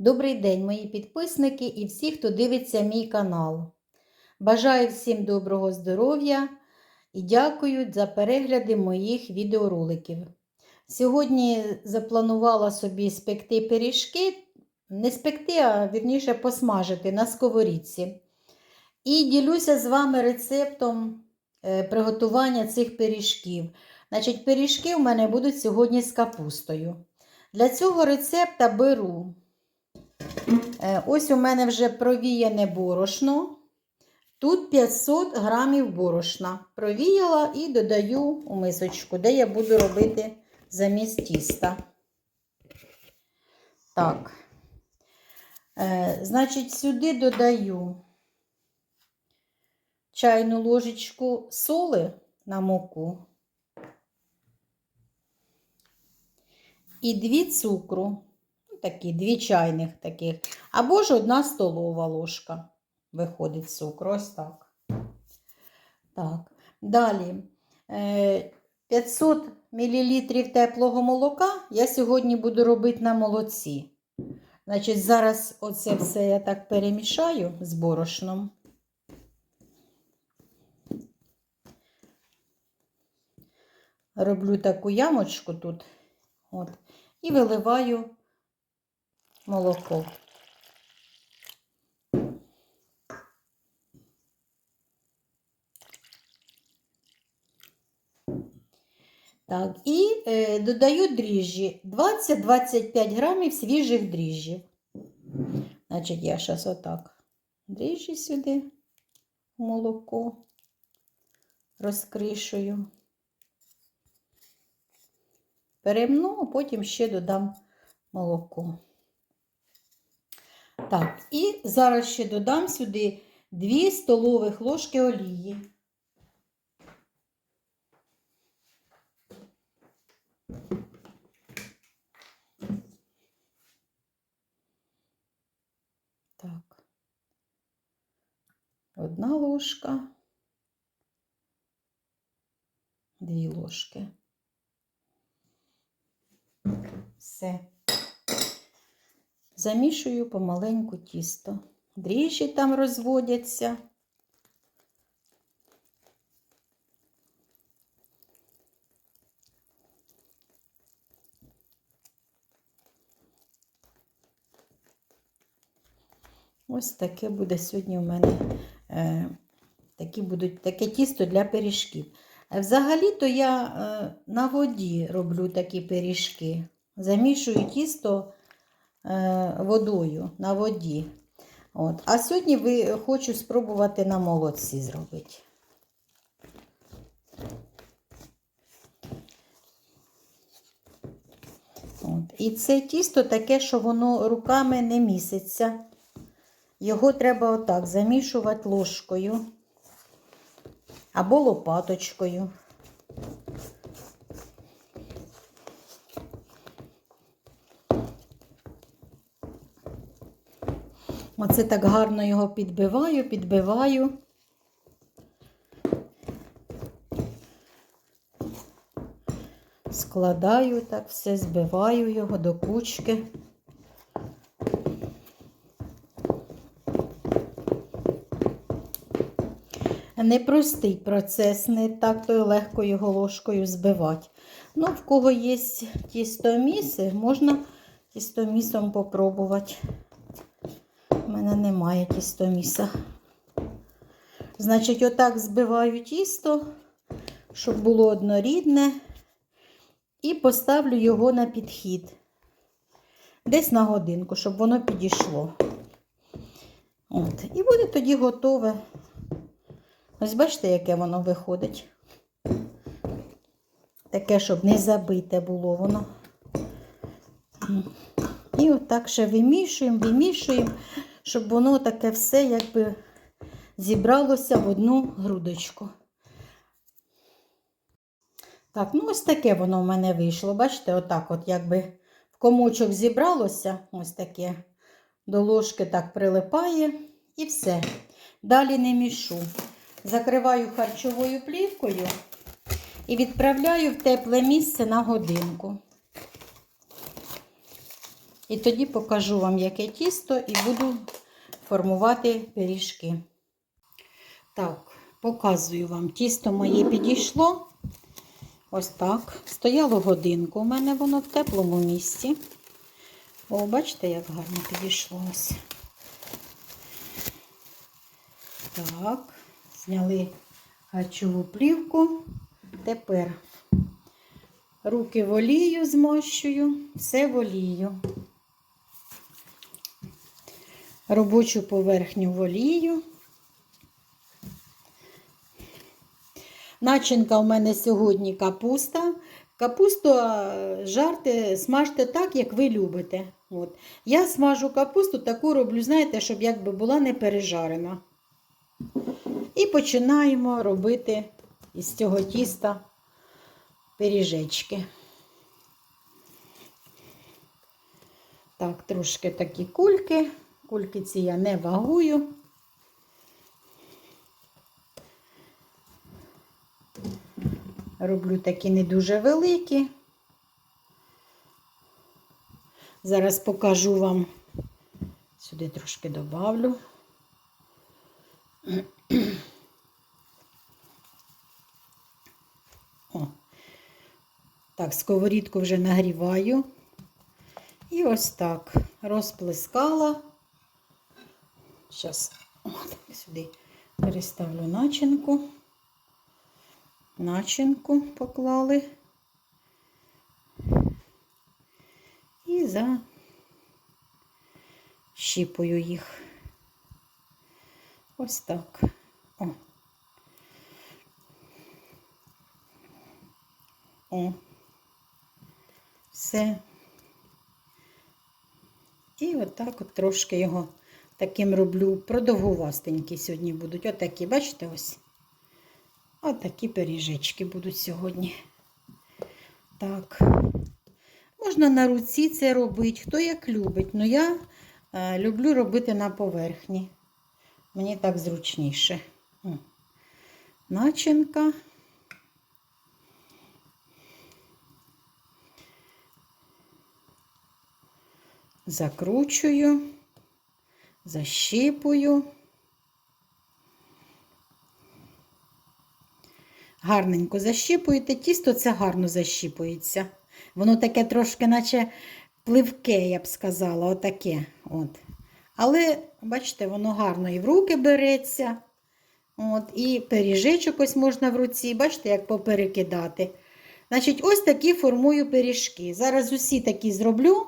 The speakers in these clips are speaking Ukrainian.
Добрий день, мої підписники і всі, хто дивиться мій канал. Бажаю всім доброго здоров'я і дякую за перегляди моїх відеороликів. Сьогодні запланувала собі спекти пиріжки, не спекти, а вірніше посмажити на сковорідці. І ділюся з вами рецептом е, приготування цих пиріжків. Значить, пиріжки у мене будуть сьогодні з капустою. Для цього рецепта беру. Е, Ось у мене вже провіяне борошно. Тут 500 грамів борошна. Провіяла і додаю у мисочку, де я буду робити замість тіста. Так. Е, Значить, сюди додаю чайну ложечку соли на муку. І дві цукру, такі, дві чайних таких, або ж одна столова ложка. Виходить цукру, ось так. Так, далі. Е, 500 мл теплого молока я сьогодні буду робити на молоці. Значить, зараз оце все я так перемішаю з борошном. Роблю таку ямочку тут. От, і виливаю молоко. Так, і е, додаю дріжджі 20-25 грамів свіжих дріжджів. Значить, я зараз отак дріжджі сюди молоко розкришую. Перемну, а потім ще додам молоко. Так, і зараз ще додам сюди 2 столових ложки олії. Так. Одна ложка, дві ложки. Все. Замішую помаленьку тісто. Дріжджі там розводяться. Ось таке буде сьогодні у мене е, такі будуть, таке тісто для пиріжків. Е, Взагалі-то я е, на воді роблю такі пиріжки. Замішую тісто водою на воді. От. А сьогодні ви, хочу спробувати на молоці зробити. От. І це тісто таке, що воно руками не міситься. Його треба отак замішувати ложкою або лопаточкою. Оце так гарно його підбиваю, підбиваю. Складаю так все, збиваю його до кучки. Непростий процес, не так то й легко його ложкою збивати. Ну, в кого є тістоміси, можна тістомісом попробувати. У мене немає тістоміса. Значить, отак збиваю тісто, щоб було однорідне, і поставлю його на підхід. Десь на годинку, щоб воно підійшло. От. І буде тоді готове. Ось бачите, яке воно виходить. Таке, щоб не забите було воно. І отак ще вимішуємо, вимішуємо, щоб воно таке все якби зібралося в одну грудочку. Так, ну ось таке воно в мене вийшло. Бачите, отак от якби в комочок зібралося, ось таке, до ложки так прилипає і все. Далі не мішу. Закриваю харчовою плівкою і відправляю в тепле місце на годинку. І тоді покажу вам, яке тісто, і буду формувати пиріжки. Так, показую вам, тісто моє підійшло. Ось так. Стояло годинку. У мене воно в теплому місці. О, бачите, як гарно підійшло. Так, зняли харчову плівку. Тепер руки в олію змощую, все в олію. Робочу поверхню в олію. Начинка у мене сьогодні капуста. Капусту жарте, смажте так, як ви любите. От. Я смажу капусту, таку роблю, знаєте, щоб якби була не пережарена. І починаємо робити із цього тіста пиріжечки. Так, трошки такі кульки. Кульки ці я не вагую. Роблю такі не дуже великі. Зараз покажу вам, сюди трошки добавлю. О. Так, сковорідку вже нагріваю. І ось так розплескала. Зараз сюди переставлю начинку. Начинку поклали. І защіпую їх. Ось так. О. О. Все. І отак от трошки його таким роблю. Продовгувастенькі сьогодні будуть. Отакі, бачите, ось. Отакі пиріжечки будуть сьогодні. Так. Можна на руці це робити, хто як любить. Ну я е, люблю робити на поверхні. Мені так зручніше. Начинка. Закручую, защіпую. Гарненько защіпуєте, тісто це гарно защіпується. Воно таке трошки, наче пливке, я б сказала, отаке. От. Але, бачите, воно гарно і в руки береться. От, І пиріжечок ось можна в руці, бачите, як поперекидати. Значить, ось такі формую пиріжки. Зараз усі такі зроблю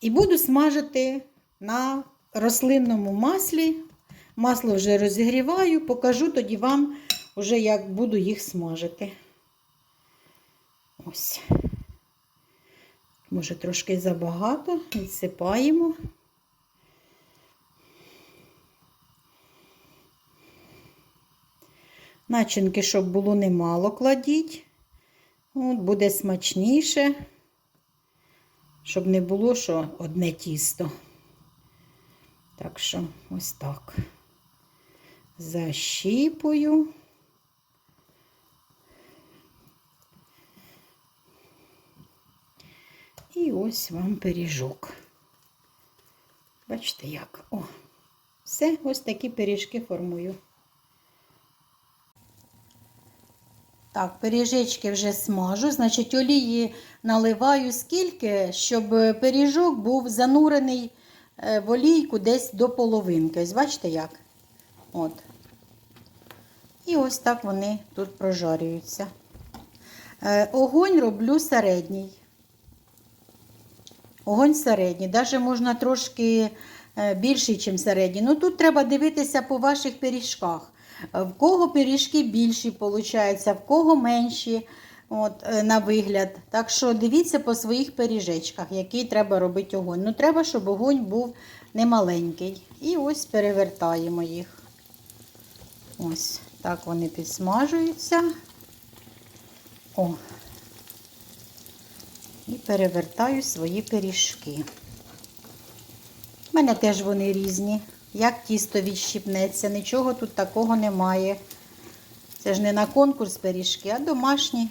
і буду смажити на рослинному маслі. Масло вже розігріваю, покажу тоді вам, вже як буду їх смажити. Ось. Може, трошки забагато, відсипаємо. Начинки, щоб було немало, кладіть. От, буде смачніше, щоб не було що одне тісто. Так що, ось так. Защіпую. І ось вам пиріжок. Бачите, як? О, все, ось такі пиріжки формую. Так, пиріжечки вже смажу, значить, олії наливаю скільки, щоб пиріжок був занурений в олійку десь до половинки. Ось бачите як? От. І ось так вони тут прожарюються. Е, Огонь роблю середній. Огонь середній. Навіть можна трошки е, більший, ніж середній. Ну тут треба дивитися по ваших пиріжках. Е, В кого пиріжки більші, виходить, в кого менші от, е, на вигляд. Так що дивіться по своїх пиріжечках, який треба робити огонь. Ну, треба, щоб огонь був немаленький. І ось перевертаємо їх. Ось так вони підсмажуються. О. І перевертаю свої пиріжки. У мене теж вони різні. Як тісто відщіпнеться, нічого тут такого немає. Це ж не на конкурс пиріжки, а домашні,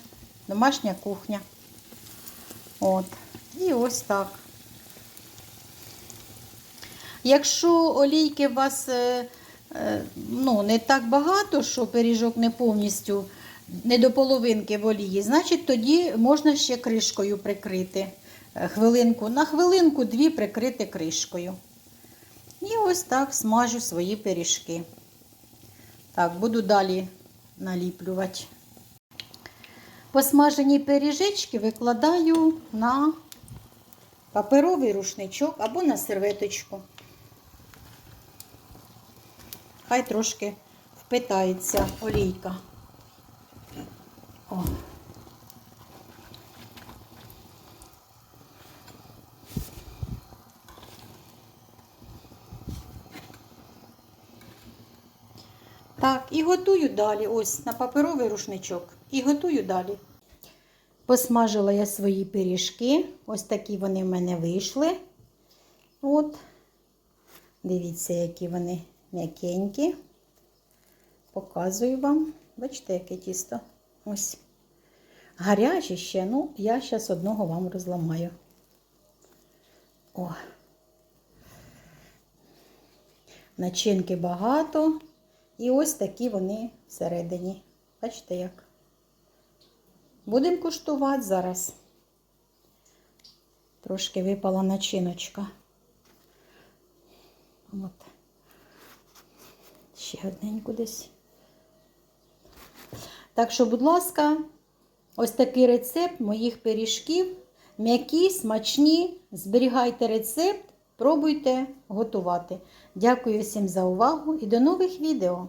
домашня кухня. От. І ось так. Якщо олійки у вас е, е, ну, не так багато, що пиріжок не повністю, не до половинки в олії, значить тоді можна ще кришкою прикрити. Е, Хвилинку, на хвилинку дві прикрити кришкою. І ось так смажу свої пиріжки. Так, буду далі наліплювати. Посмажені пиріжечки викладаю на паперовий рушничок або на серветочку. Хай трошки впитається олійка. О. Так, і готую далі. Ось на паперовий рушничок. І готую далі. Посмажила я свої пиріжки. Ось такі вони в мене вийшли. От. Дивіться, які вони м'якенькі. Показую вам. Бачите, яке тісто? Ось. Гаряче ще, ну, я зараз одного вам розламаю. О. Начинки багато. І ось такі вони всередині. Бачите як? Будемо куштувати зараз. Трошки випала начиночка. От. Ще одненьку десь. Так що, будь ласка, ось такий рецепт моїх пиріжків. М'які, смачні. Зберігайте рецепт, пробуйте готувати. Дякую всім за увагу і до нових відео!